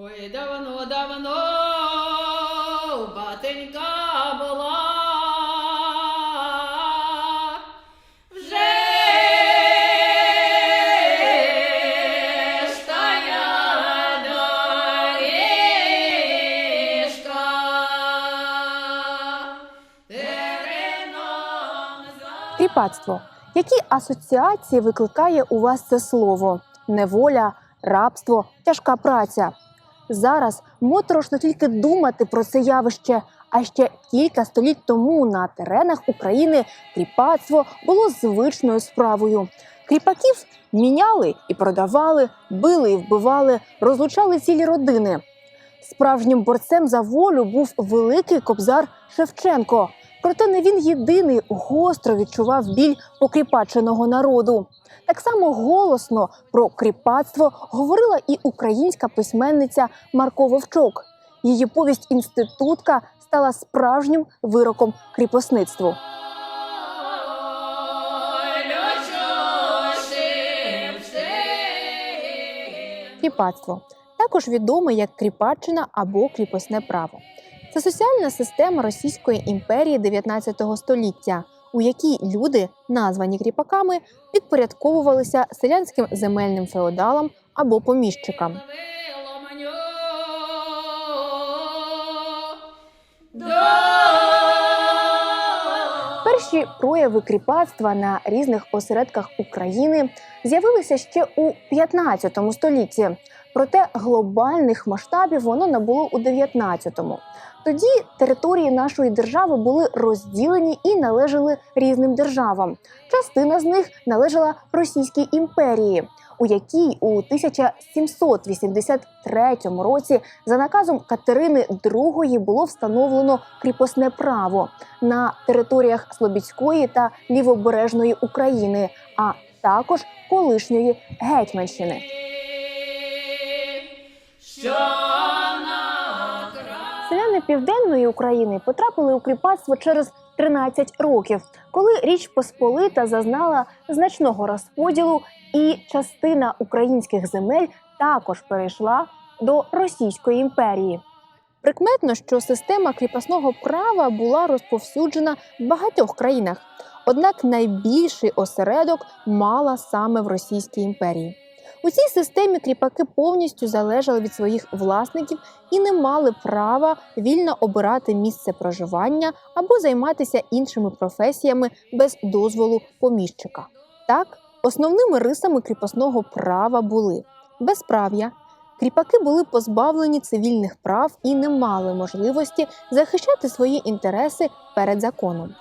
Ой, давно, давно батенька була. Кріпацтво. Які асоціації викликає у вас це слово? Неволя, рабство, тяжка праця. Зараз моторошно тільки думати про це явище. А ще кілька століть тому на теренах України кріпацтво було звичною справою. Кріпаків міняли і продавали, били і вбивали, розлучали цілі родини. Справжнім борцем за волю був великий кобзар Шевченко. Проте не він єдиний гостро відчував біль покріпаченого народу. Так само голосно про кріпацтво говорила і українська письменниця Марко Вовчок. Її повість інститутка стала справжнім вироком кріпосництву. Кріпацтво також відоме як кріпаччина або кріпосне право. Це соціальна система Російської імперії 19 століття, у якій люди, названі кріпаками, підпорядковувалися селянським земельним феодалам або поміщикам. До Перші прояви кріпацтва на різних осередках України з'явилися ще у 15 столітті. Проте глобальних масштабів воно набуло у 19-му. Тоді території нашої держави були розділені і належали різним державам. Частина з них належала Російській імперії, у якій у 1783 році за наказом Катерини II було встановлено кріпосне право на територіях Слобідської та Лівобережної України, а також колишньої Гетьманщини. Селяни південної України потрапили у кріпацтво через 13 років, коли Річ Посполита зазнала значного розподілу, і частина українських земель також перейшла до Російської імперії. Прикметно, що система кріпосного права була розповсюджена в багатьох країнах, однак найбільший осередок мала саме в Російській імперії. У цій системі кріпаки повністю залежали від своїх власників і не мали права вільно обирати місце проживання або займатися іншими професіями без дозволу поміщика. Так, основними рисами кріпосного права були безправ'я. Кріпаки були позбавлені цивільних прав і не мали можливості захищати свої інтереси перед законом.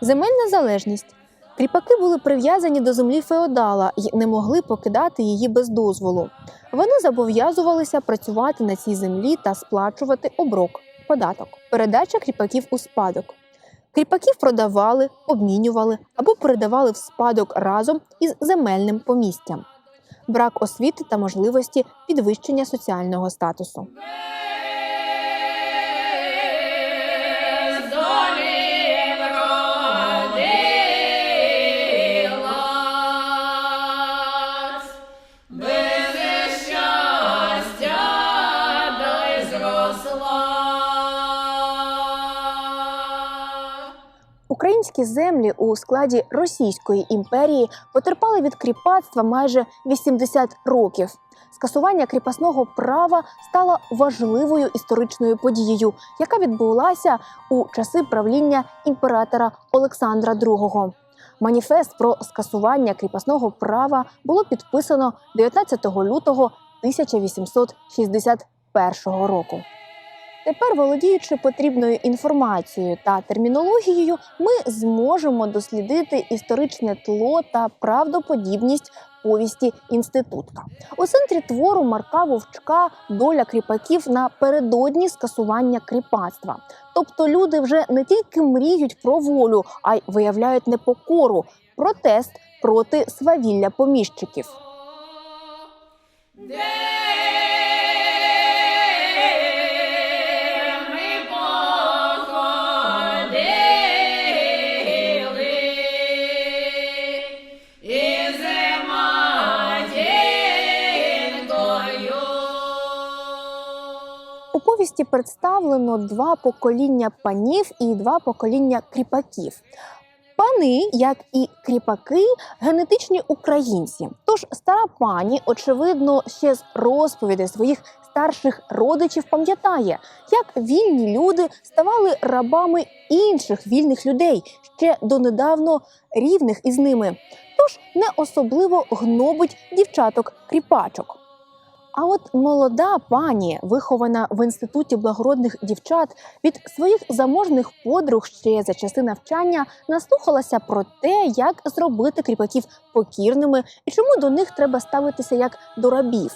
Земельна залежність. Кріпаки були прив'язані до землі феодала і не могли покидати її без дозволу. Вони зобов'язувалися працювати на цій землі та сплачувати оброк податок. Передача кріпаків у спадок. Кріпаків продавали, обмінювали або передавали в спадок разом із земельним помістям. Брак освіти та можливості підвищення соціального статусу. Українські землі у складі Російської імперії потерпали від кріпацтва майже 80 років. Скасування кріпосного права стало важливою історичною подією, яка відбулася у часи правління імператора Олександра II. Маніфест про скасування кріпосного права було підписано 19 лютого 1861 року. Тепер, володіючи потрібною інформацією та термінологією, ми зможемо дослідити історичне тло та правдоподібність повісті інститутка. У центрі твору Марка Вовчка доля кріпаків напередодні скасування кріпацтва. Тобто люди вже не тільки мріють про волю, а й виявляють непокору, протест проти свавілля поміщиків. Повісті представлено два покоління панів і два покоління кріпаків. Пани, як і кріпаки, генетичні українці. Тож стара пані, очевидно, ще з розповідей своїх старших родичів пам'ятає, як вільні люди ставали рабами інших вільних людей, ще донедавно рівних із ними. Тож не особливо гнобить дівчаток кріпачок. А от молода пані, вихована в інституті благородних дівчат, від своїх заможних подруг ще за часи навчання наслухалася про те, як зробити кріпаків покірними і чому до них треба ставитися як до рабів.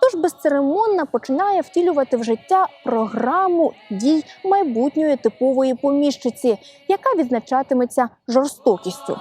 Тож безцеремонно починає втілювати в життя програму дій майбутньої типової поміщиці, яка відзначатиметься жорстокістю.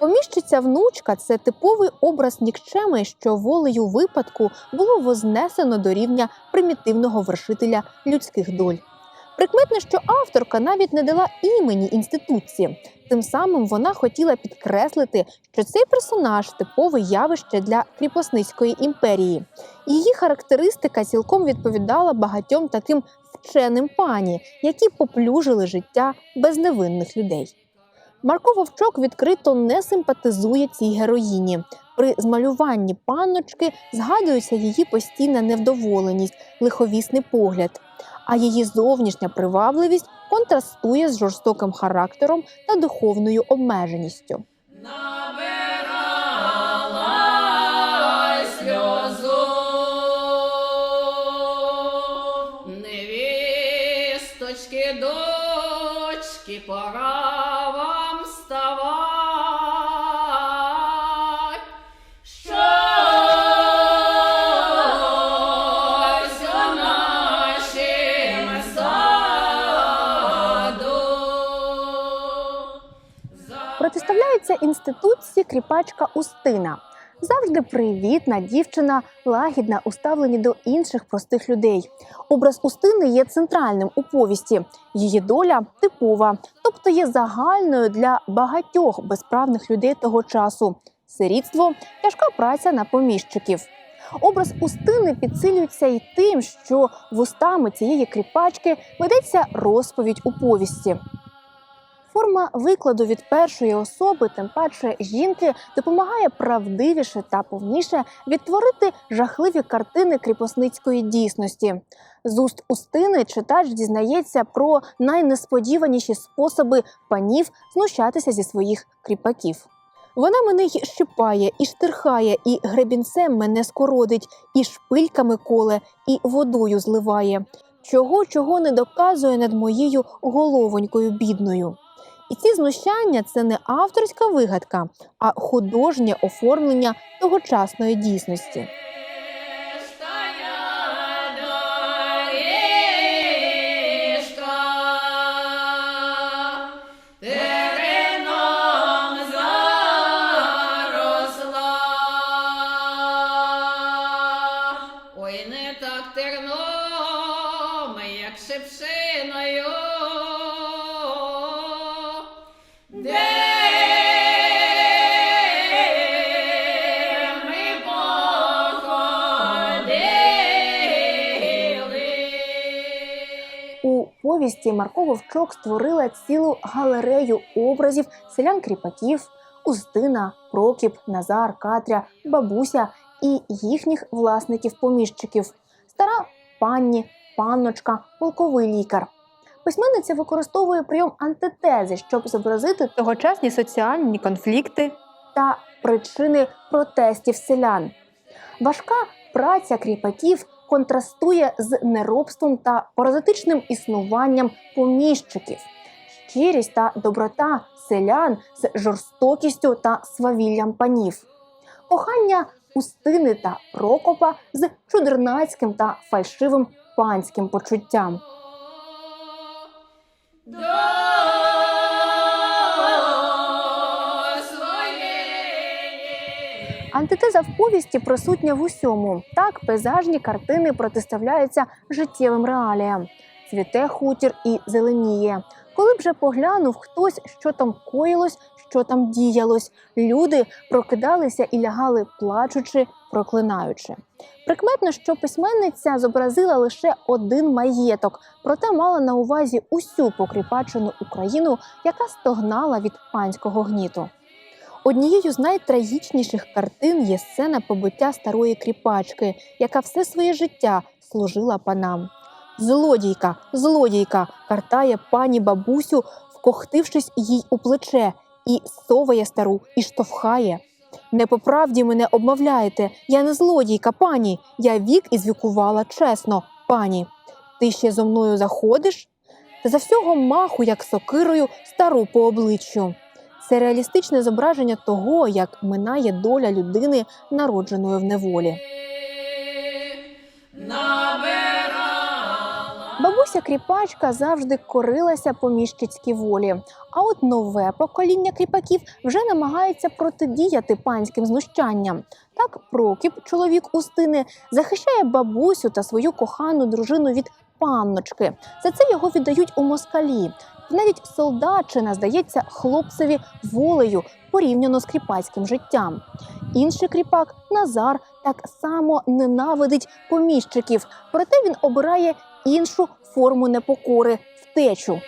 Поміщиця внучка це типовий образ нікчеми, що волею випадку було вознесено до рівня примітивного вершителя людських доль. Прикметно, що авторка навіть не дала імені інституції. Тим самим вона хотіла підкреслити, що цей персонаж типове явище для кріпосницької імперії. Її характеристика цілком відповідала багатьом таким вченим пані, які поплюжили життя безневинних людей. Марко Вовчок відкрито не симпатизує цій героїні. При змалюванні панночки згадується її постійна невдоволеність, лиховісний погляд. А її зовнішня привабливість контрастує з жорстоким характером та духовною обмеженістю. Протиставляється інституції кріпачка Устина. Завжди привітна дівчина, лагідна у ставленні до інших простих людей. Образ Устини є центральним у повісті. Її доля типова, тобто є загальною для багатьох безправних людей того часу. Сирітство тяжка праця на поміщиків. Образ Устини підсилюється й тим, що вустами цієї кріпачки ведеться розповідь у повісті. Форма викладу від першої особи, тим паче жінки, допомагає правдивіше та повніше відтворити жахливі картини кріпосницької дійсності. З уст Устини читач дізнається про найнесподіваніші способи панів знущатися зі своїх кріпаків. Вона мене й щипає, і штирхає, і гребінцем мене скородить, і шпильками коле, і водою зливає. Чого чого не доказує над моєю головонькою бідною. І ці знущання це не авторська вигадка, а художнє оформлення тогочасної дійсності. Повісті Марко Вовчок створила цілу галерею образів селян-кріпаків, Устина, Прокіп, Назар, Катря, бабуся і їхніх власників-поміщиків, стара панні, панночка, полковий лікар. Письменниця використовує прийом антитези, щоб зобразити тогочасні соціальні конфлікти та причини протестів селян. Важка праця кріпаків контрастує з неробством та паразитичним існуванням поміщиків, щирість та доброта селян з жорстокістю та свавіллям панів, кохання Устини та Прокопа з чудернацьким та фальшивим панським почуттям. Антитеза в повісті присутня в усьому. Так, пейзажні картини протиставляються життєвим реаліям. цвіте хутір і зеленіє. Коли б же поглянув хтось, що там коїлось, що там діялось, люди прокидалися і лягали плачучи, проклинаючи. Прикметно, що письменниця зобразила лише один маєток, проте мала на увазі усю покріпачену Україну, яка стогнала від панського гніту. Однією з найтрагічніших картин є сцена побиття старої кріпачки, яка все своє життя служила панам. Злодійка, злодійка, картає пані бабусю, вкохтившись їй у плече, і соває стару, і штовхає. Не по правді мене обмовляєте. Я не злодійка, пані. Я вік ізвікувала чесно, пані. Ти ще зо мною заходиш? Та за всього маху, як сокирою, стару по обличчю. Це реалістичне зображення того, як минає доля людини, народженої в неволі. Бабуся кріпачка завжди корилася поміщицькій волі. А от нове покоління кріпаків вже намагається протидіяти панським знущанням. Так Прокіп, чоловік Устини, захищає бабусю та свою кохану дружину від панночки. За це його віддають у москалі. Навіть солдатчина здається хлопцеві волею порівняно з кріпацьким життям. Інший кріпак Назар так само ненавидить поміщиків, проте він обирає іншу форму непокори втечу.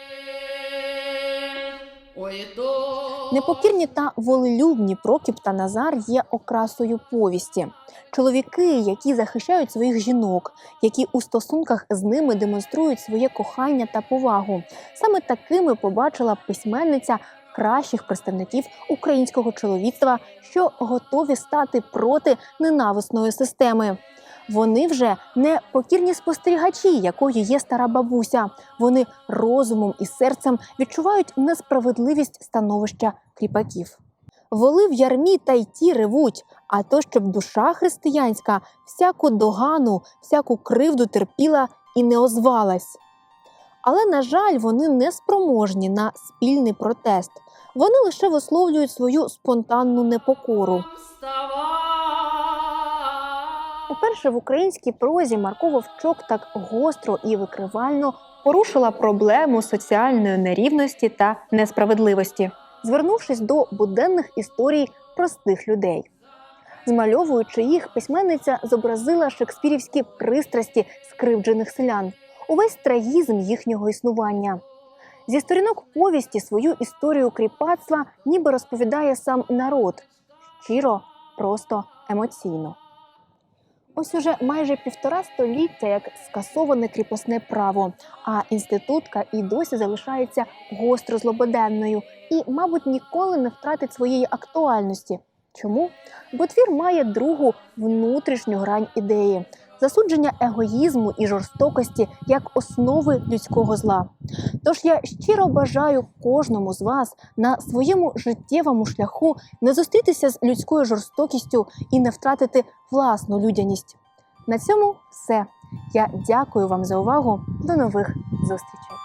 Ой, то. Непокірні та волелюбні Прокіп та Назар є окрасою повісті. Чоловіки, які захищають своїх жінок, які у стосунках з ними демонструють своє кохання та повагу. Саме такими побачила письменниця кращих представників українського чоловіцтва, що готові стати проти ненависної системи. Вони вже не покірні спостерігачі, якою є стара бабуся. Вони розумом і серцем відчувають несправедливість становища кріпаків. Воли в ярмі та й ті ревуть, а то, щоб душа християнська всяку догану, всяку кривду терпіла і не озвалась. Але, на жаль, вони не спроможні на спільний протест. Вони лише висловлюють свою спонтанну непокору. Уперше в українській прозі Марко Вовчок так гостро і викривально порушила проблему соціальної нерівності та несправедливості, звернувшись до буденних історій простих людей. Змальовуючи їх, письменниця зобразила шекспірівські пристрасті скривджених селян, увесь трагізм їхнього існування. Зі сторінок повісті свою історію кріпацтва ніби розповідає сам народ щиро, просто емоційно. Ось уже майже півтора століття, як скасоване кріпосне право, а інститутка і досі залишається гостро злободенною і, мабуть, ніколи не втратить своєї актуальності. Чому? Бо твір має другу внутрішню грань ідеї засудження егоїзму і жорстокості як основи людського зла. Тож я щиро бажаю кожному з вас на своєму життєвому шляху не зустрітися з людською жорстокістю і не втратити власну людяність. На цьому все. Я дякую вам за увагу. До нових зустрічей.